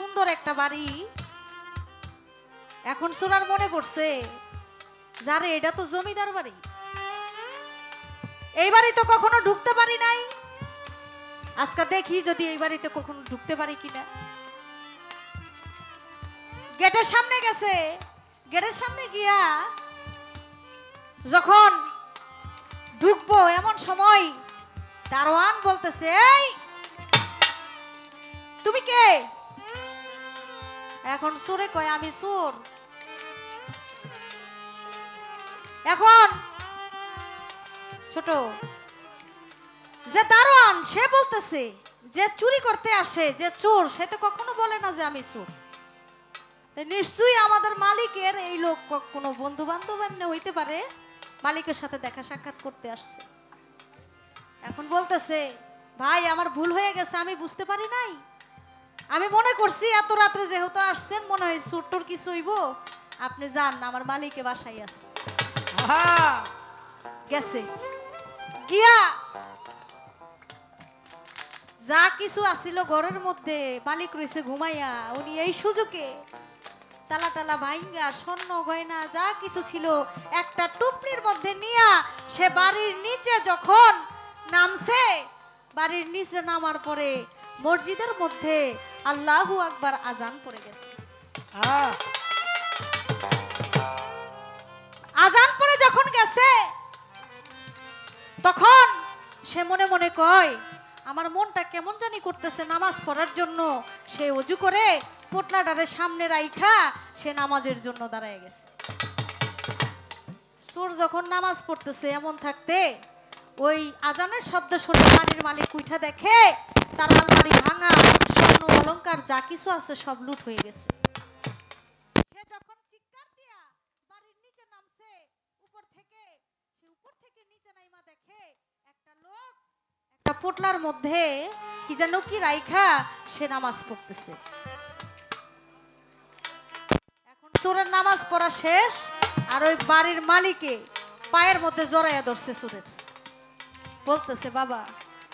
সুন্দর একটা বাড়ি। এখন সোনার মনে পড়ছে, যারে এটা তো জমিদার বাড়ি। এই বাড়ি তো কখনো ঢুকতে পারি নাই। আজকে দেখি যদি এই বাড়িতে কখনো ঢুকতে পারি কিনা। গেটের সামনে গেছে, গেটের সামনে গিয়া যখন ঢুকবো এমন সময় দারোয়ান বলতেছে, এই, তুমি কে? এখন সুরে কয়, আমি সুর। এখন। ছোট। যে দারোয়ান, সে বলতেছে যে চুরি করতে আসে, যে চোর, সে তো কখনো বলে না যে আমি চোর। নিশ্চয়ই আমাদের মালিকের এই লোক কোনো বন্ধু বান্ধব এমনি হইতে পারে, মালিকের সাথে দেখা সাক্ষাৎ করতে আসছে। এখন বলতেছে, ভাই, আমার ভুল হয়ে গেছে, আমি বুঝতে পারি নাই? আমি মনে করছি এত রাত্রে যেহেতু আসছেন মনে হয় চোরটোর কিছু হইব। আপনি যান আমার মালিকে বাসায় আছে। গেছে। গিয়া! যা কিছু আসিল ঘরের মধ্যে মালিক রয়েছে ঘুমাইয়া উনি এই সুযোগে তালা টালা ভাইঙ্গা স্বর্ণ গয়না যা কিছু ছিল একটা টুপনির মধ্যে নিয়া সে বাড়ির নিচে যখন নামছে বাড়ির নিচে নামার পরে মসজিদের মধ্যে আল্লাহু আকবার আজান পড়ে গেছে। আজান পরে যখন গেছে তখন সে মনে মনে কয় আমার মনটা কেমন জানি করতেছে নামাজ পড়ার জন্য। সে অজু করে পোটলাটারে সামনে রাইখা সে নামাজের জন্য দাঁড়ায় গেছে। সুর যখন নামাজ পড়তেছে এমন থাকতে ওই আজানের শব্দ শুনে বাড়ির মালিক উঠা দেখে তার আলমারি ভাঙা অলংকার যা কিছু আছে সব লুট হয়ে গেছে। সে পোটলার মধ্যে কি যেন কি রাইখা সে নামাজ পড়তেছে। এখন সুরের নামাজ পড়া শেষ, আর ওই বাড়ির মালিকে পায়ের মধ্যে জড়াইয়া ধরছে সুরের বলতেছে, বাবা,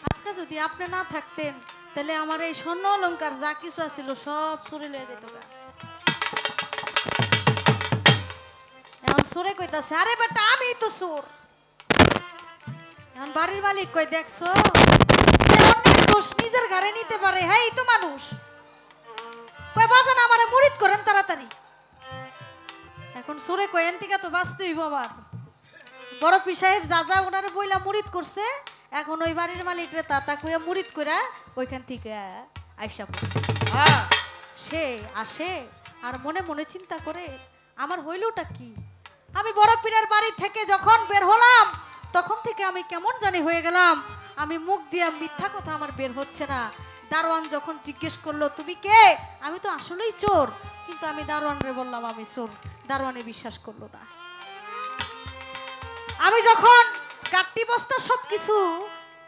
আজকে যদি আপনি না থাকতেন তাহলে আমার এই স্বর্ণ অলংকার যা কিছু আছিল সব চুরি লয়ে যেত এখন কইতাছে, আরে বেটা, আমি তো এখন বাড়ির মালিক কই দেখছ দোষ নিজের ঘাড়ে নিতে পারে হ্যাঁ এই তো মানুষ। কই বাজান, আমারে মুরিদ করেন তাড়াতাড়ি। এখন সুরে কই এনতিকা তো বাঁচতেই বাবার বড় পি সাহেব যা যা ওনারে বইলা মুরিদ করছে এখন ওই বাড়ির মালিক রে তা তা কইয়া মুরিদ কইরা ওইখান থেকে আইসা পড়ছে। সে আসে আর মনে মনে চিন্তা করে আমার হইলটা কি? আমি বড় পীরের বাড়ি থেকে যখন বের হলাম তখন থেকে আমি কেমন জানি হয়ে গেলাম। আমি মুখ দিয়ে মিথ্যা কথা আমার বের হচ্ছে না। দারোয়ান যখন জিজ্ঞেস করল তুমি কে? আমি তো আসলেই চোর। কিন্তু আমি দারোয়ানরে বললাম আমি চোর। দারোয়ানে বিশ্বাস করল না। আমি যখন কাট্টি বস্তা সব কিছু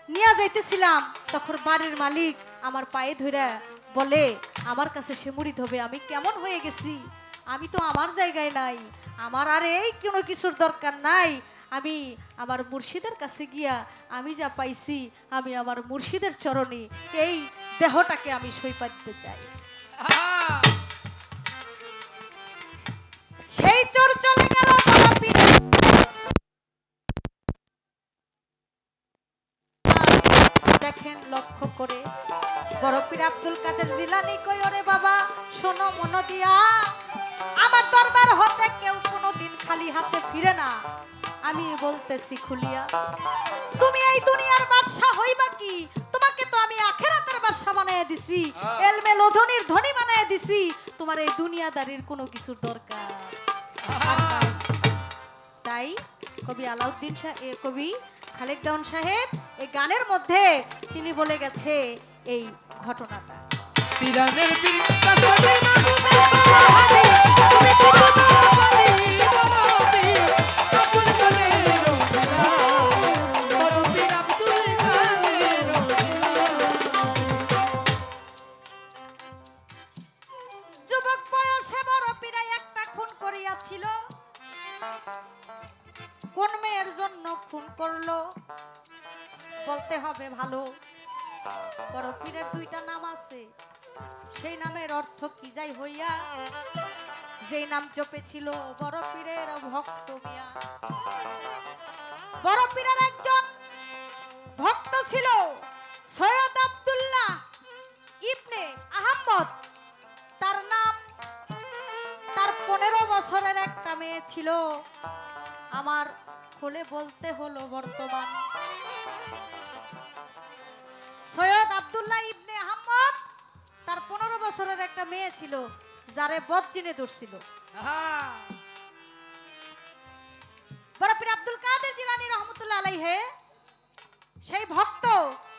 নিয়ে যাইতেছিলাম। তখন বাড়ির মালিক আমার পায়ে ধরে বলে আমার কাছে সে মুড়িদ হবে আমি কেমন হয়ে গেছি? আমি তো আমার জায়গায় নাই। আমার আর এই কোনো কিছুর দরকার নাই। আমি আমার মুর্শিদের কাছে গিয়া আমি যা পাইছি আমি আমার মুর্শিদের চরণে এই দেহটাকে আমি সইপাত দিতে চাই সেই চোর চলে দেখেন লক্ষ্য করে। বড় পীর আব্দুল কাদের জিলানি কই ওরে বাবা শোনো মন দিয়া। আমার দরবার হতে কেউ কোনোদিন খালি হাতে ফিরে না। আমি বলতেছি খুলিয়া তুমি এই দুনিয়ার বাদশা হইবা কি? তোমাকে তো আমি আখেরাতের বাদশা বানায় দিছি। এলমে লোধনির ধনী বানায় দিছি। তোমার এই দুনিয়াদারির কোনো কিছুর দরকার তাই কবি আলাউদ্দিন শাহ এ কবি খালেক দেওয়ান সাহেব এই গানের মধ্যে তিনি বলে গেছে এই ঘটনাটা। পিরানের কোন মেয়ের জন্য খুন করল? বলতে হবে ভালো। বড় পীরের দুইটা নাম আছে। সেই নামের অর্থ কি যাই হইয়া? যেই নাম জপেছিল বড় পীরের ভক্ত মিয়া। বড় পীরের একটা মেয়ে ছিল আমার খুলে বলতে হলো বর্তমান। সৈয়দ আব্দুল্লাহ ইবনে আহমদ তার পনেরো বছরের একটা মেয়ে ছিল যারে বদজিনে ধরছিল বড় পীর আব্দুল কাদের জিলানী রহমতুল্লাহ আলাইহে সেই ভক্ত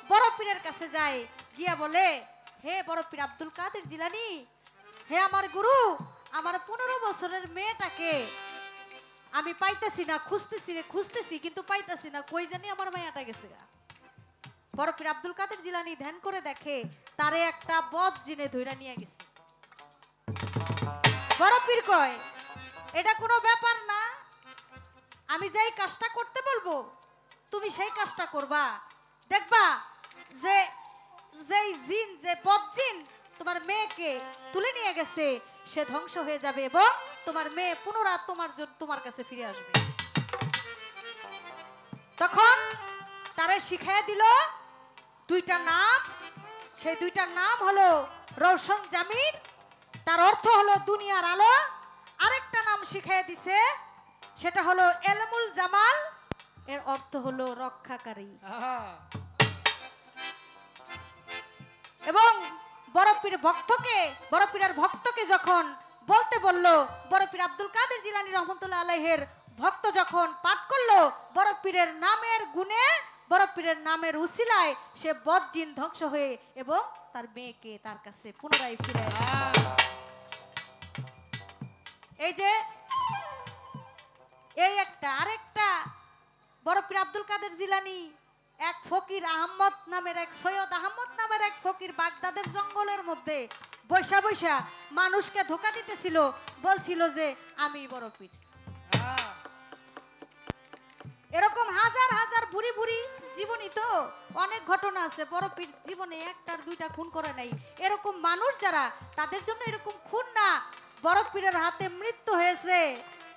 বড় পীরের কাছে যায় গিয়া বলে হে বড় পীর আব্দুল কাদের জিলানি হে আমার গুরু আমার পনেরো বছরের মেয়েটাকে আমি পাইতেছি না, খুঁজতেছি রে, খুঁজতেছি, কিন্তু পাইতেছি না। কই জানি আমার মেয়েটা গেছে পীর আব্দুল কাদের জিলানী ধ্যান করে দেখে তারে একটা বদ জিনে ধইরা নিয়ে গেছে। বড় পীর কয়, এটা কোনো ব্যাপার না। আমি যেই কাজটা করতে বলব, তুমি সেই কাজটা করবা। দেখবা, যে, যেই জিন, যে বদ জিন তোমার মেয়েকে তুলে নিয়ে গেছে সে ধ্বংস হয়ে যাবে এবং তোমার মেয়ে পুনরায় তোমার জন্য তোমার কাছে ফিরে আসবে। তখন তারে শিখাইয়া দিল দুইটা নাম সেই দুইটার নাম হলো রৌশন জামির তার অর্থ হলো দুনিয়ার আলো। আরেকটা নাম শিখাইয়া দিছে সেটা হলো এলমুল জামাল এর অর্থ হলো রক্ষাকারী। এবং বড় পীর ভক্তকে বড় পীরের ভক্তকে যখন বলতে বলল বড় পীর আব্দুল কাদের জিলানি রহমতুল্লাহ আলাইহের ভক্ত যখন পাঠ করল বড় পীরের নামের গুণে বড় পীরের নামের উসিলায় সে বদজিন ধ্বংস হয়ে এবং তার মেয়েকে তার কাছে পুনরায় ফিরে এই যে, এই একটা, আরেকটা বড় পীর আব্দুল কাদের জিলানি এক ফকির আহমদ নামের এক সৈয়দ আহমদ নামের এক ফকির বাগদাদের জঙ্গলের মধ্যে বৈশা বৈশা মানুষকে ধোকা দিতেছিল, বলছিল যে আমি বড় পীর। এরকম হাজার হাজার বুড়ি বুড়ি জীবনী তো, অনেক ঘটনা আছে। বড় পীর জীবনে একটার দুইটা খুন করে নাই। এরকম মানুষ যারা, তাদের জন্য এরকম খুন না। বড় পীরের হাতে মৃত্যু হয়েছে,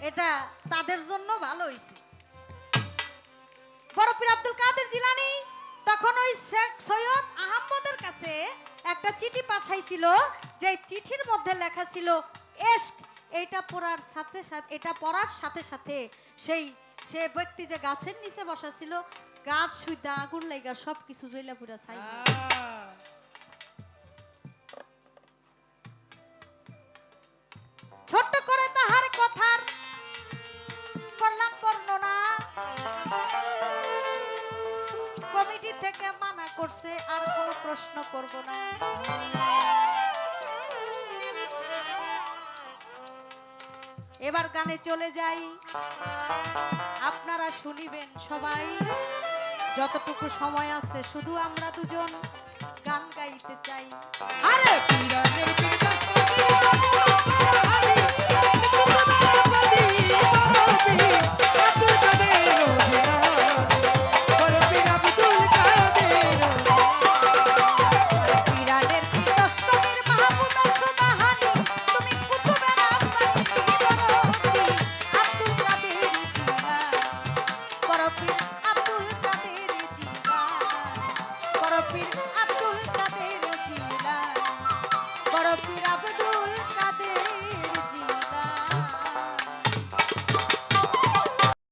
এটা তাদের জন্য ভালো হয়েছে বড় পীর আব্দুল কাদের জিলানি তখন ওই শেখ সৈয়দ আহমদের কাছে একটা চিঠি পাঠাইছিল, যে চিঠির মধ্যে লেখা ছিল এস এটা পড়ার সাথে সাথে, এটা পড়ার সাথে সাথে সেই, সে ব্যক্তি যে গাছের নিচে বসা ছিল, গাছ সুইদা আগুন লাইগা সব কিছু জৈলা পুরা ছাই করছে, আর কোনো প্রশ্ন করব না। এবার গানে চলে যাই। আপনারা শুনিবেন সবাই, যতটুকু সময় আছে, শুধু আমরা দুজন গান গাইতে চাই। আরে!